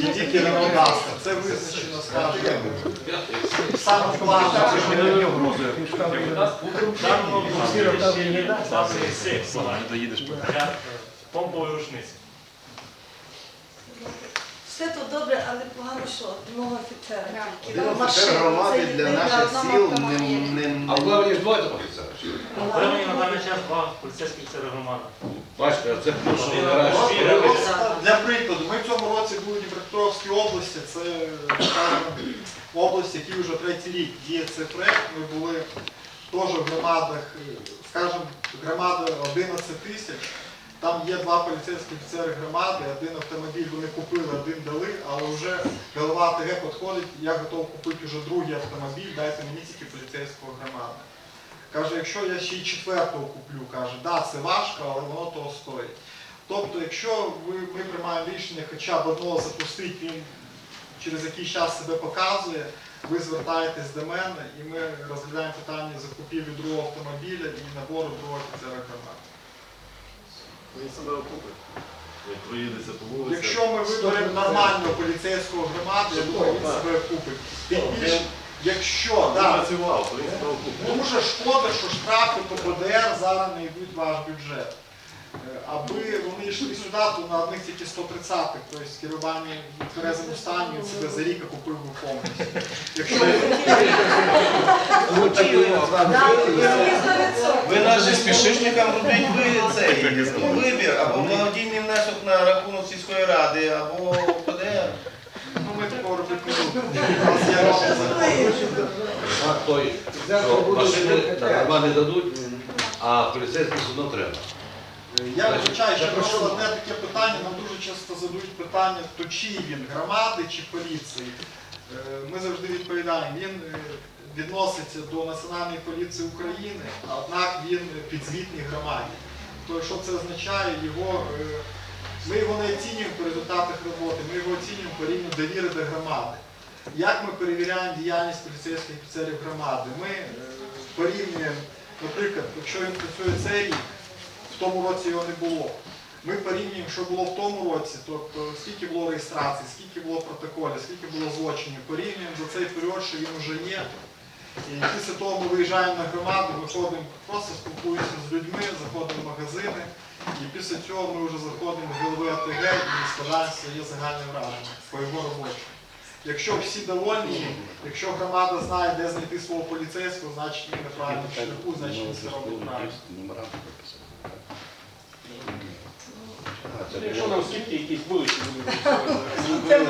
і тільки рекомендація. Це визначено, скажімо, саме планом. Помпової рушниці. Все тут добре, але погано, що одного офіцера. Один офіцер громади це для наших на сіл не, А в не... Главні ж двоє офіцера. Окремий на даний час два поліцейських офіцери громади. Бачите, це що Один вибираєш. або чотири. Просто Для прикладу, ми в цьому році були в Дніпропетровській області, це скажімо, область, який вже третій рік діє цей проект. Ми були теж в громадах, е, скажімо, громада 11 тисяч. Там є два поліцейські офіцери громади, один автомобіль вони купили, один дали, але вже голова АТГ підходить, я готов купити вже другий автомобіль, дайте мені тільки поліцейського громади. Каже, якщо я ще й четвертого куплю, каже, да, це важко, але воно того стоїть. Тобто, якщо ви, ми приймаємо рішення хоча б одного запустити, він через якийсь час себе показує, ви звертаєтесь до мене і ми розглядаємо питання закупівлі другого автомобіля і набору другого офіцера громади. Він себе окупить. Як проїдеться по вулиці. Якщо ми виберемо нормальну поліцейську громаду, то він себе окупить. Тим більше, якщо да, працював, то він себе окупить. Дуже шкода, що штрафи по ПДР зараз не йдуть в ваш бюджет. Е, Аби вони йшли сюди, то на одних тільки 130-х, тобто керування в тверезому стані він себе за рік окупив би повністю. Якщо Ви нашим спішишникам робіть ви цей вибір, або благодійний внесок на рахунок сільської ради, або ПДР. ну, ми такого робити не будемо. Нас машини громади дадуть, а поліцейські все одно треба. Я вибачаю, що просто одне таке питання, нам дуже часто задають питання, то чий він, громади чи поліції. Е, Ми завжди відповідаємо, він е, відноситься до Національної поліції України, однак він підзвітний громаді. То що це означає, його, е, ми його не оцінюємо по результатах роботи, ми його оцінюємо по рівню довіри до громади. Як ми перевіряємо діяльність поліцейських офіцерів громади? Ми порівнюємо, наприклад, якщо він працює цей рік, в тому році його не було. Ми порівнюємо, що було в тому році, тобто скільки було реєстрацій, скільки було протоколів, скільки було злочинів. Порівнюємо за цей період, що він вже є. І після того ми виїжджаємо на громаду, виходимо, просто спілкуємося з людьми, заходимо в магазини. І після цього ми вже заходимо в голови АТГ і складаємо своє загальне враження по його роботі. Якщо всі довольні, якщо громада знає, де знайти свого поліцейського, значить він на правильному шляху, значить він це робить правильно. Якщо нам скільки якісь будуть. Це.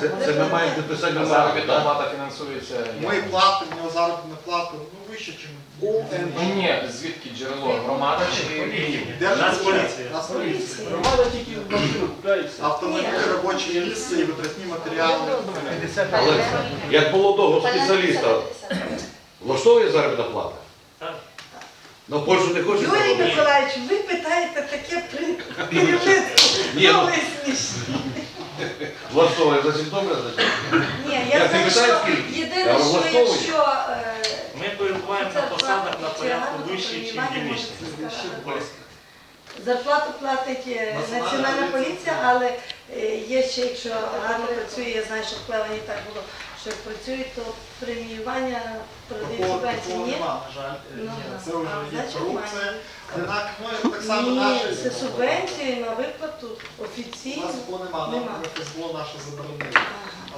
Це, це ми маємо підписати на Заробітна плата фінансується. Ми платимо, у нього заробітна плата ну, вище, ніж Ну ні, звідки джерело? Громада чи поліція. Нас поліція. Громада тільки машину купляється. Автомобіль, робоче місце і витратні матеріали. Але як молодого спеціаліста влаштовує заробітна плата? На Польщу не хоче Юрій заробити? Миколаївич, ви питаєте таке при керівництво. Ні, ну- Ну, ви смішні. Влаштовує значить добре, значить. Ні, Я я знаю, що скільки. єдине, що влаштовую. якщо е, Ми перебуваємо на посадах на порядку вищі, ніж дільничні. Зарплату платить е, Національна поліція, але є ще, якщо гарно працює, я знаю, що в Клевані так було, що як працюють, то преміювання продають субвенції. Ні? нема, на жаль. Ну, Ні. Це вже А, є значить, корупція. має. Однак, ну, так само Ні, наші. це субвенції на виплату У офіційно. нас такого нема, Нема. нам ФСБО наше заборонили. Ага.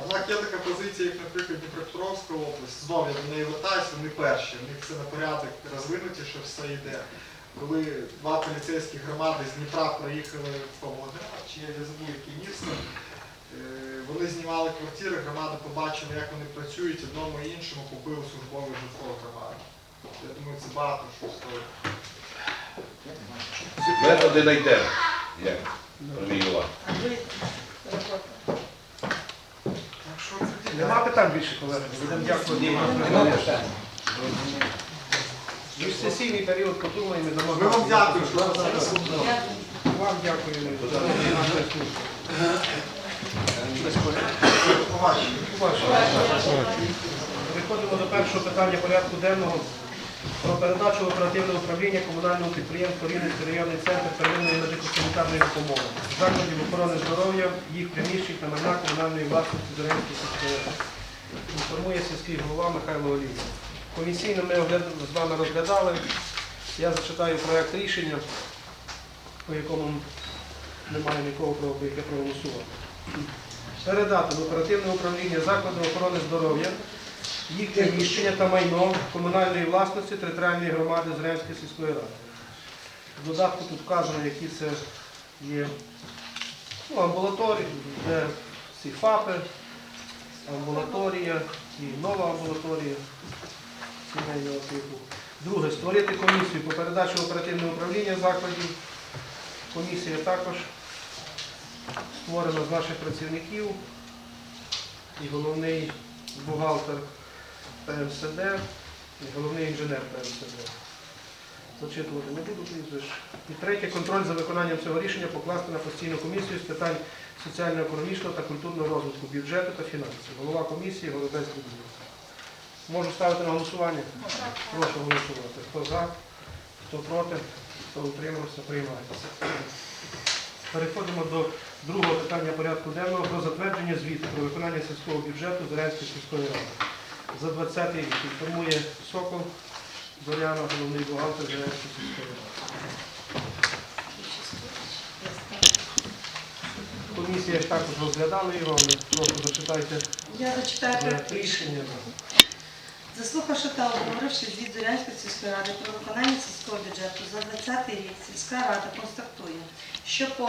Однак є така позиція, як, наприклад, Дніпропетровська область. Знову я до неї вертаюся, вони перші. У них це на порядок розвинутіше все йде. Коли два поліцейські громади з Дніпра приїхали в Павлоград, чи я не забув, яке місто, е, вони знімали квартири, громада побачила, як вони працюють, одному і іншому купили службове житло громади. Я думаю, це багато що стоїть. Методи знайдемо. Як. Так Нема питань більше, колеги. Будемо дякувати. Міжсесійний період подумаємо. Ми вам дякуємо, що ви зараз. Вам службу. Переходимо до першого питання порядку денного. про передачу оперативного управління комунального підприємства Рівненський районний центр первинної медико-санітарної допомоги, закладів охорони здоров'я, їх приміщень та майна комунальної власності Зорянської сільської. Інформує сільський голова Михайло Олійник. Комісійно ми з вами розглядали. Я зачитаю проект рішення, по якому немає нікого про яке проголосувати. Передати в оперативне управління закладу охорони здоров'я їх приміщення та майно комунальної власності територіальної громади Зрянської сільської ради. В додатку тут вказано, які це є ну, амбулаторії, де всі ФАПи, амбулаторія і нова амбулаторія сімейного типу. Друге, створити комісію по передачі оперативного управління закладів. Комісія також створена з наших працівників і головний бухгалтер ПМСД, і головний інженер ПМСД. Зачитувати не буду прізвищ. І третє, контроль за виконанням цього рішення покласти на постійну комісію з питань соціально-економічного та культурного розвитку, бюджету та фінансів. Голова комісії Голубець Людмила. Можу ставити на голосування? Прошу голосувати. Хто за, хто проти, хто утримався, приймається. Переходимо до другого питання порядку денного про затвердження звіту про виконання сільського бюджету Зорянської сільської ради. За 20 рік інформує Сокол Зоряна, головний бухгалтер Зорянської сільської ради. Комісія також розглядала його, але прошу зачитайте Я зачитаю проект проект рішення. рішення. Заслухавши та обговоривши звіт Зорянської сільської ради про виконання сільського бюджету за 20 рік, сільська рада констатує, що по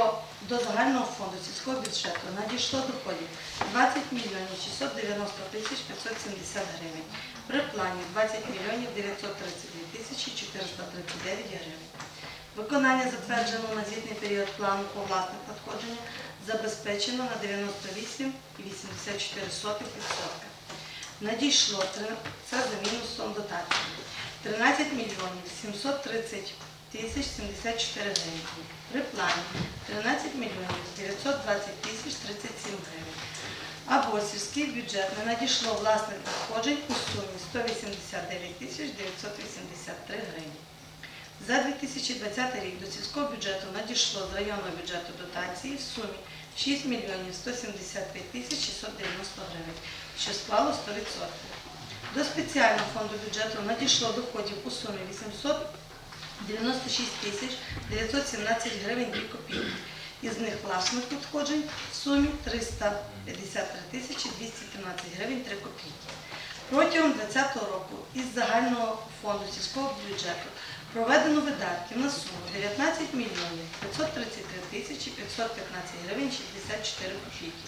до загального фонду сільського бюджету надійшло доходів 20 мільйонів 690 тисяч 570 гривень. При плані 20 мільйонів 932 тисячі 439 гривень. Виконання затвердженого на звітний період плану по власних надходженнях забезпечено на 98,84%. Надійшло, це за мінусом дотації, 13 мільйонів 730 тисяч 74 гривень. При плані 13 мільйонів 920 тисяч 37 гривень. Або сільський бюджет не надійшло власних надходжень у сумі 189 тисяч 983 гривень. За 2020 рік до сільського бюджету надійшло з районного бюджету дотації в сумі 6 мільйонів 175 тисяч 690 гривень, що склало 100%. До спеціального фонду бюджету надійшло доходів у сумі 896 тисяч 917 гривень 2 копійки. Із них власних надходжень в сумі 353 тисячі 213 гривень 3 копійки. Протягом 2020 року із загального фонду сільського бюджету проведено видатків на суму 19 мільйонів 533 тисячі 515 гривень 64 копійки.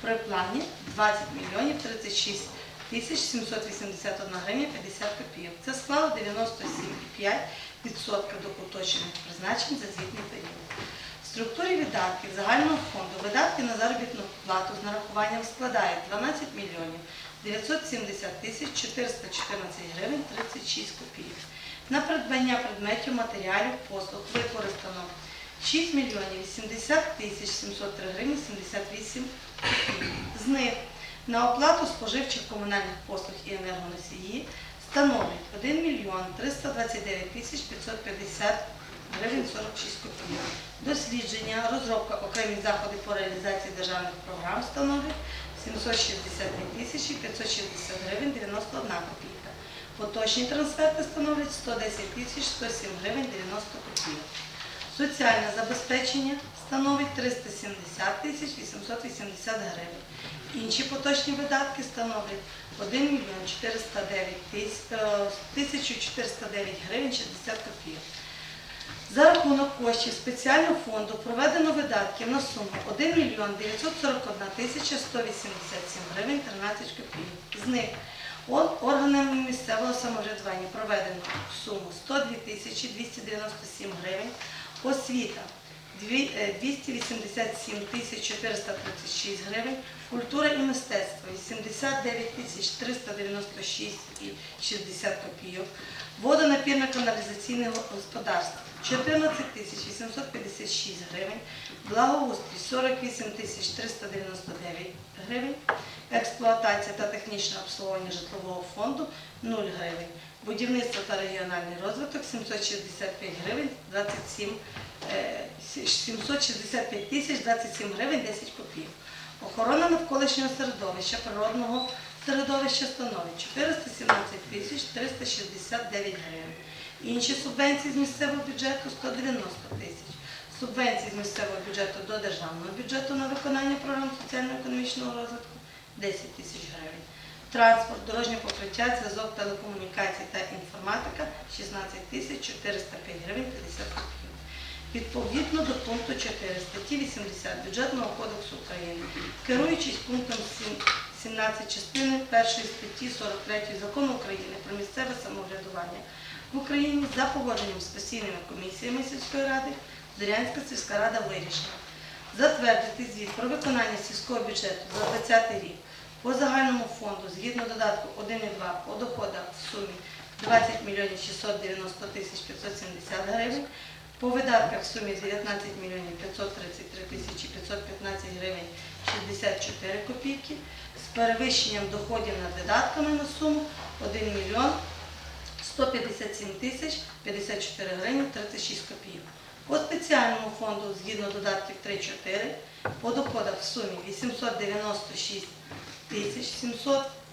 При плані 20 мільйонів 36 тисяч 781 гривня 50 копійок. Це склало 97,5% до поточних призначень за звітний період. В структурі видатків загального фонду видатки на заробітну плату з нарахуванням складають 12 мільйонів 970 тисяч 414 гривень 36 копійок. На придбання предметів, матеріалів, послуг використано 6 мільйонів 70 тисяч 703 гривні 78 копійок. З них на оплату споживчих комунальних послуг і енергоносії становить 1 мільйон 329 тисяч 550 гривень 46 копійок. Дослідження, розробка окремі заходи по реалізації державних програм становить 762 тисячі 560 гривень 91 копійка. Поточні трансферти становлять 110 тисяч 107 гривень 90 копійок. Соціальне забезпечення становить 370 тисяч 880 гривень. Інші поточні видатки становлять 1 мільйон 409 тисяч, е, 1409 гривень 60 копійок. За рахунок коштів спеціального фонду проведено видатків на суму 1 мільйон 941 тисяча 187 гривень 13 копійок. З них органами місцевого самоврядування проведено суму 102 тисячі 297 гривень, освіта е, 287 тисяч 436 гривень, культура і мистецтво 89 тисяч 396 і 60 копійок, водонапірно-каналізаційне господарство 14 тисяч 856 гривень, благоустрій 48 тисяч 399 гривень, експлуатація та технічне обслуговування житлового фонду 0 гривень, будівництво та регіональний розвиток 765 гривень 27 е, 765 тисяч 27 гривень 10 копійок. Охорона навколишнього середовища, природного середовища становить 417 тисяч 369 гривень. Інші субвенції з місцевого бюджету 190 тисяч. Субвенції з місцевого бюджету до державного бюджету на виконання програм соціально-економічного розвитку 10 тисяч гривень. Транспорт, дорожнє покриття, зв'язок, телекомунікації та інформатика 16 тисяч 405 гривень 50 копійок. Відповідно до пункту 4 статті 80 Бюджетного кодексу України, керуючись пунктом 17 частини 1 статті 43 Закону України про місцеве самоврядування в Україні за погодженням з постійними комісіями сільської ради, Зорянська сільська рада вирішила затвердити звіт про виконання сільського бюджету за 2020 рік по загальному фонду згідно додатку 1,2 по доходах в сумі 20 мільйонів 690 тисяч 570 гривень, по видатках в сумі 19 мільйонів 533 тисячі 515 гривень 64 копійки, з перевищенням доходів над видатками на суму 1 мільйон 157 тисяч 54 гривень 36 копійок. По спеціальному фонду згідно додатків 3-4 по доходах в сумі 896 тисяч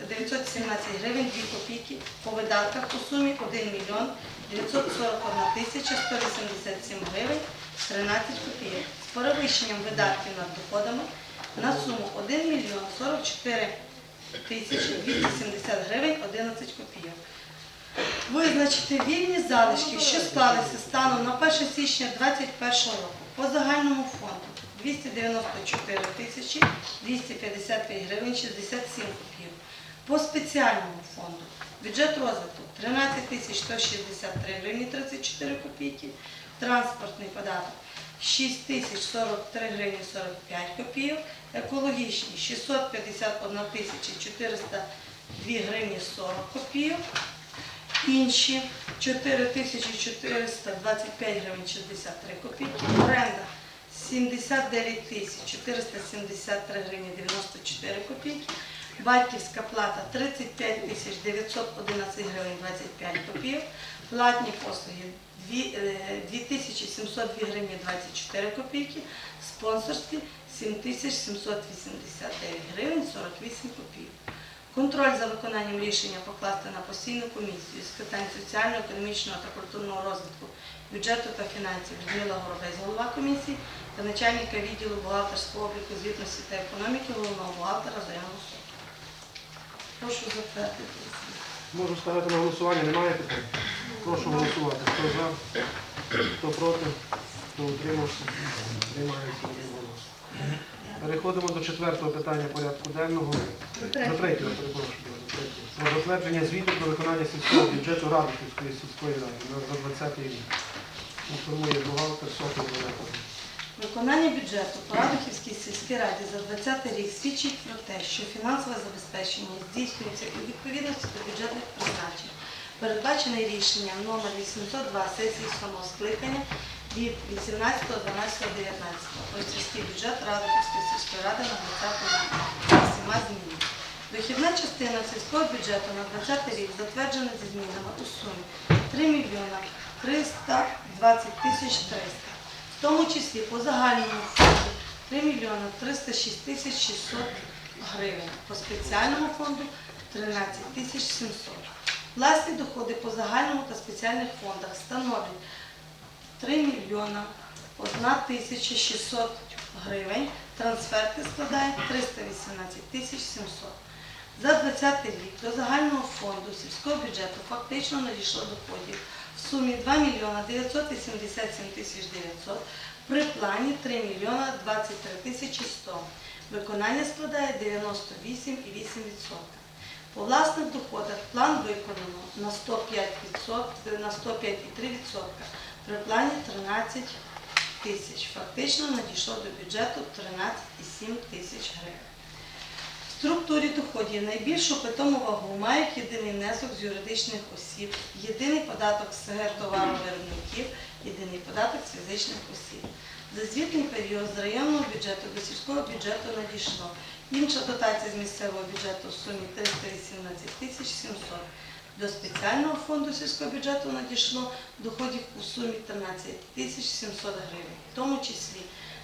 917 гривень 2 копійки, по видатках у сумі 1 мільйон 941 тисяча 187 гривень 13 копійок. З перевищенням видатків над доходами на суму 1 мільйон 44 тисячі 270 гривень 11 копійок. Визначити вільні залишки, що склалися станом на 1 січня 2021 року по загальному фонду 294 тисячі 255 гривень 67 копійок. По спеціальному фонду бюджет розвитку 13 тисяч 163 гривні 34 копійки, транспортний податок 6 тисяч 43 гривні 45 копійок, екологічний 651 тисяча 402 гривні 40 копійок, інші. 4425 гривень 63 копійки, оренда 79 тисяч 473 гривні 94 копійки, батьківська плата 35 тисяч 911 гривень 25 копійок, платні послуги е, 2702 гривні 24 копійки, спонсорські 7789 гривень 48 копійок. Контроль за виконанням рішення покласти на постійну комісію з питань соціально-економічного та культурного розвитку, бюджету та фінансів Людмила Горобець, голова комісії та начальника відділу бухгалтерського обліку звітності та економіки головного бухгалтера Зоряну Соту. Прошу затвердити. Можу ставити на голосування, немає питань? Прошу голосувати. Хто за, хто проти, хто утримався, одноголосно. Переходимо до четвертого питання порядку денного. До третього, перепрошую, до третього. Про затвердження звіту про виконання сільського бюджету Радиківської сільської ради за 20 рік. Інформує бухгалтер Софія Валерія. Виконання бюджету по Радухівській сільській раді за 2020 рік свідчить про те, що фінансове забезпечення здійснюється у відповідності до бюджетних призначень, передбачене рішенням номер 802 сесії 7 скликання від 18.12.19 про сільський бюджет Радухівської сільської ради на 20 рік з всіма змінами. Дохідна частина сільського бюджету на 2020 рік затверджена зі змінами у сумі 3 мільйона 320 тисяч 300 в тому числі по загальному фонду 3 мільйони 306 тисяч 600 гривень, по спеціальному фонду 13 тисяч 700. Власні доходи по загальному та спеціальних фондах становлять 3 мільйона 1 тисяча 600 гривень, трансферти складають 318 тисяч 700. За 2020 рік до загального фонду сільського бюджету фактично надійшло доходів в сумі 2 мільйона 987 тисяч 900, при плані 3 мільйона 23 тисячі 100. Виконання складає 98,8%. По власних доходах план виконано на 105%, на 105,3%, при плані 13 тисяч. Фактично надійшло до бюджету 13,7 тисяч гривень. В структурі доходів найбільшу питому вагу мають єдиний внесок з юридичних осіб, єдиний податок з товаровиробників, єдиний податок з фізичних осіб. За звітний період з районного бюджету до сільського бюджету надійшло інша дотація з місцевого бюджету в сумі 318 тисяч 700. До спеціального фонду сільського бюджету надійшло доходів у сумі 13 тисяч 700 гривень, в тому числі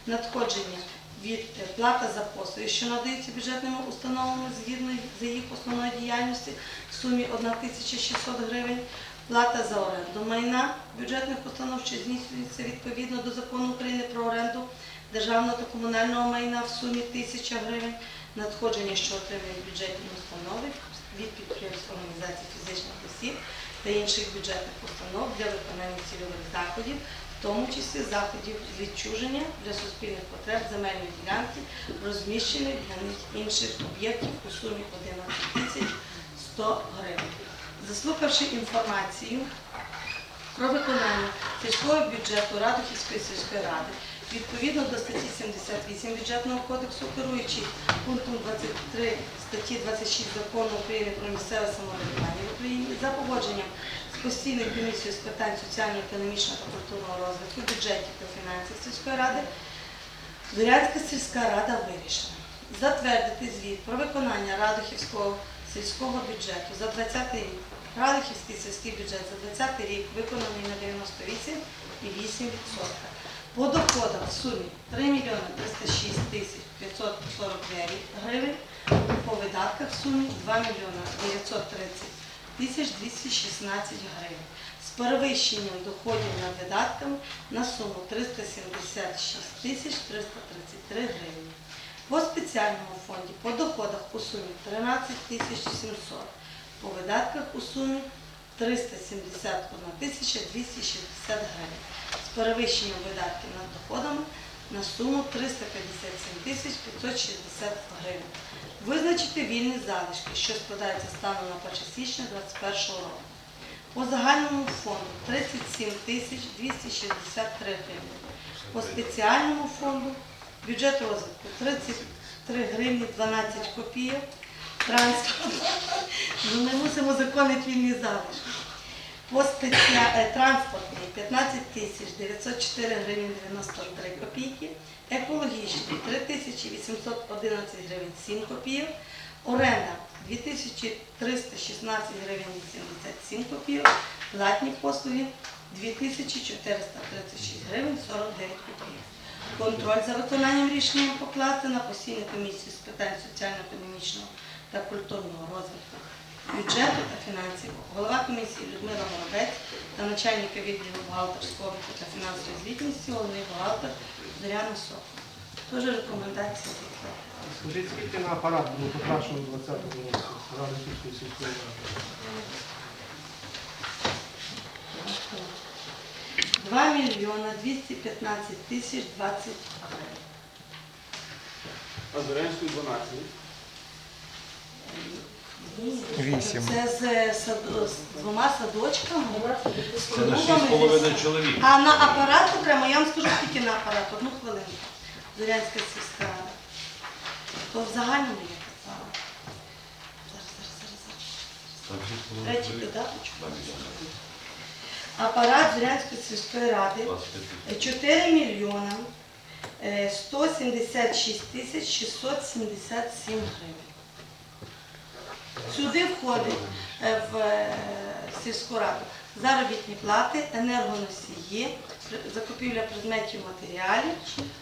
надходження від е, плата за послуги, що надаються бюджетними установами згідно з їх основної діяльності в сумі 1600 гривень, плата за оренду майна бюджетних установ, що здійснюється відповідно до закону України про оренду державного та комунального майна в сумі 1000 гривень, надходження, що отримують бюджетні установи від підприємств організацій фізичних осіб та інших бюджетних установ для виконання цільових заходів, в тому числі заходів відчуження для суспільних потреб земельної ділянки, розміщених для них інших об'єктів у сумі 11 тисяч 100 гривень. Заслухавши інформацію про виконання сільського бюджету Радухівської сільської ради відповідно до статті 78 бюджетного кодексу, керуючись пунктом 23 статті 26 закону України про місцеве самоврядування в Україні за погодженням з постійною комісією з питань соціально-економічного та культурного розвитку, бюджетів та фінансів сільської ради, Зорянська сільська рада вирішила затвердити звіт про виконання Радухівського сільського бюджету за 20 рік. Радухівський сільський бюджет за 20 рік виконаний на 98,8%. По доходах в сумі 3 мільйони 306 тисяч 549 гривень, по видатках в сумі 2 мільйони 930 тисяч 216 гривень. З перевищенням доходів над видатками на суму 376 тисяч 333 гривні. По спеціальному фонді по доходах у сумі 13 тисяч 700, по видатках у сумі 371 тисяча 260 гривень. З перевищенням видатків над доходами на суму 357 560 гривень. Визначити вільні залишки, що складаються станом на 1 січня 2021 року. По загальному фонду 37 263 гривні. По спеціальному фонду бюджет розвитку 33 гривні 12 копійок. Транспорт. Ну, ми мусимо законити вільні залишки. Е, 15 тисяч 904 гривень 93 копійки, екологічний 3 тисячі 811 гривень 7 копійок, оренда 2316 гривень 87 копійок, платні послуги 2436 гривень 49 копійок. Контроль за виконанням рішення покласти на постійну комісію з питань соціально-економічного та культурного розвитку бюджету та фінансів, голова комісії Людмила Горобець та начальника відділу бухгалтерського та фінансової звітності, головний бухгалтер Зоряна Сокол. Теж рекомендація відкладати. Скажіть, скільки на апарат було потрачено в 2020 році Радухівської сільської ради? 2 мільйона 215 тисяч 20 гривень. А Зорянської 12. Вісім. Це з, сад- з двома садочками. з Це на клубами. 6,5 чоловік. А на апарат окремо, я вам скажу скільки на апарат, одну хвилинку. Зорянська сільська рада. То в загальному я казала. Зараз, зараз, зараз, зараз. Третій додаточок. Апарат Зорянської сільської ради 4 мільйона е, 176 тисяч 677 гривень. Сюди входить е, в е, сільську раду заробітні плати, енергоносії, закупівля предметів матеріалів,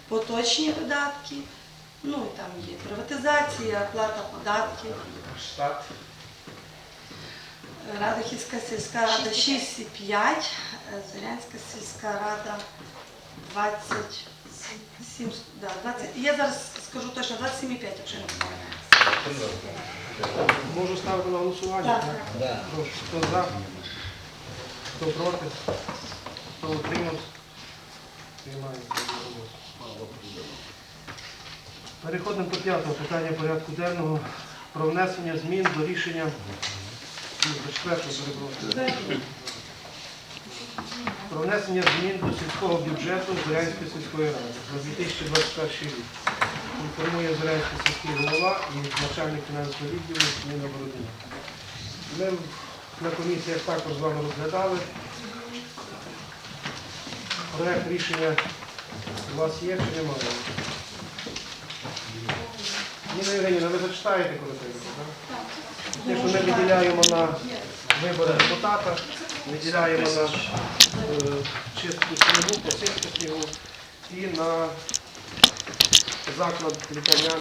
поточні видатки, ну і там є приватизація, плата податків. Штат. Радохівська сільська рада 6,5, е, Зорянська сільська рада 27, да, 20, я зараз скажу точно 27,5, якщо не помиляюся. Можу ставити на голосування? Так. Хто за? Хто проти? Хто утримався? Приймається. Переходимо до п'ятого питання порядку денного про внесення змін до рішення. До четвертого перепрошую. про внесення змін до сільського бюджету Зорянської сільської ради на 2021 рік. Інформує Зорянський сільський голова і начальник фінансового відділу Ніна Бородина. Ми на комісіях також з вами розглядали. Проект рішення у вас є чи немає? Ніна Євгенівна, ви зачитаєте коротенько, так? Те, що ми виділяємо на вибори депутата, виділяємо на е, чистку снігу, посипку снігу і на заклад лікарня